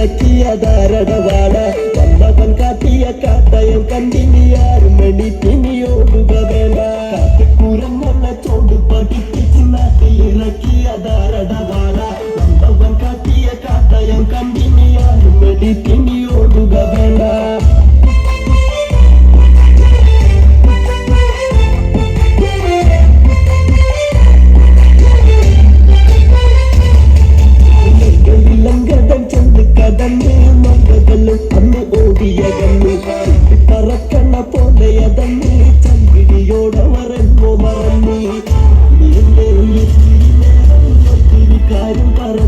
விளக்கிய தாரடவாட வந்தவன் காட்டிய காத்தயம் கண்டினி ஆறு மணி தினியோடுக வேண்டா காட்டுக்கூரம் ஒன்ன தோண்டு பகிட்டு சின்னாக்கு இறக்கிய தாரடவாட வந்தவன் காட்டிய காத்தயம் கண்டினி ஆறு மணி தினி ആരും പറ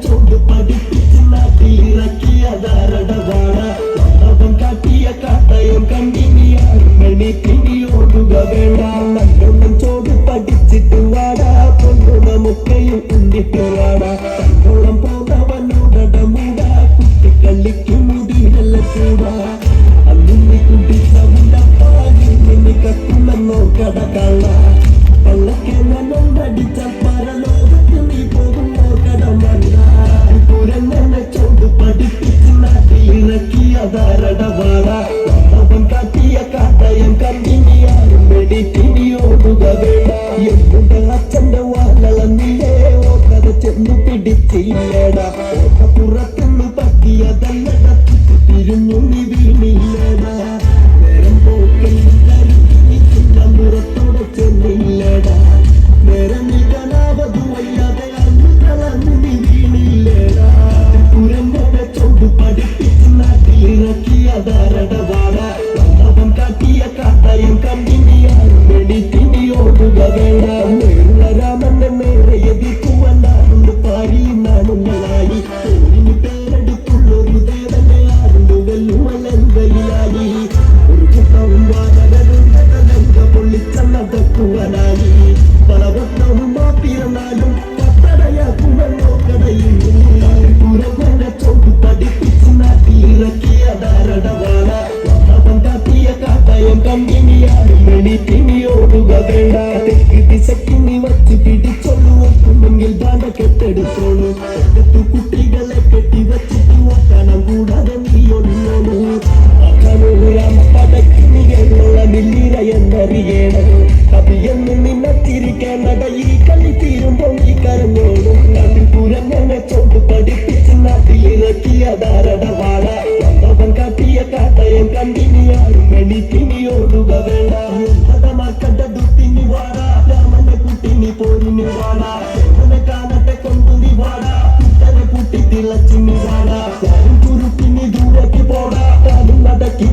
ചൂട് പഠിപ്പിച്ച് നാട്ടിലിറക്കിയതാരടവാണ വന്നവൻ കാട്ടിയ കാട്ടയും കണ്ടിനിയാറുമണി കിണിയോടുക വേണ്ട. നല്ലോണം ചോട് പഠിച്ചിട്ട് വാടാ. പൊന്നുണ മുക്കയും ഉണ്ടിട്ട് വാടാ ചെന്നു പിടിച്ചില്ലടാ. വാനരരുടെ തലമുറ പൊള്ളിച്ചടക്കുവാനായി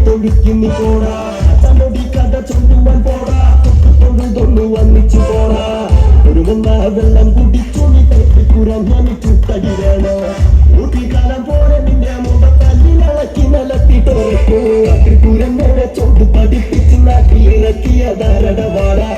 തൊഴിക്കുന്നു പോടാ തന്നോടി കഥ ചൊല്ലുവാൻ പോടാ തൊഴിൽ തൊണ്ണു വന്നിച്ചു പോടാ ഒരു മുന്നാ വെള്ളം കുടിച്ചു നീ തെറ്റിക്കുരം ഞാനിച്ചു തടിയാണ് കുട്ടിക്കാലം പോലെ നിന്റെ മുമ്പ് തല്ലിനളക്കി നിലത്തി തോൽക്കൂ അത്തിക്കുരം നേരെ ചോട്ട് പഠിപ്പിക്കും. விளக்கிய தரடவாடா.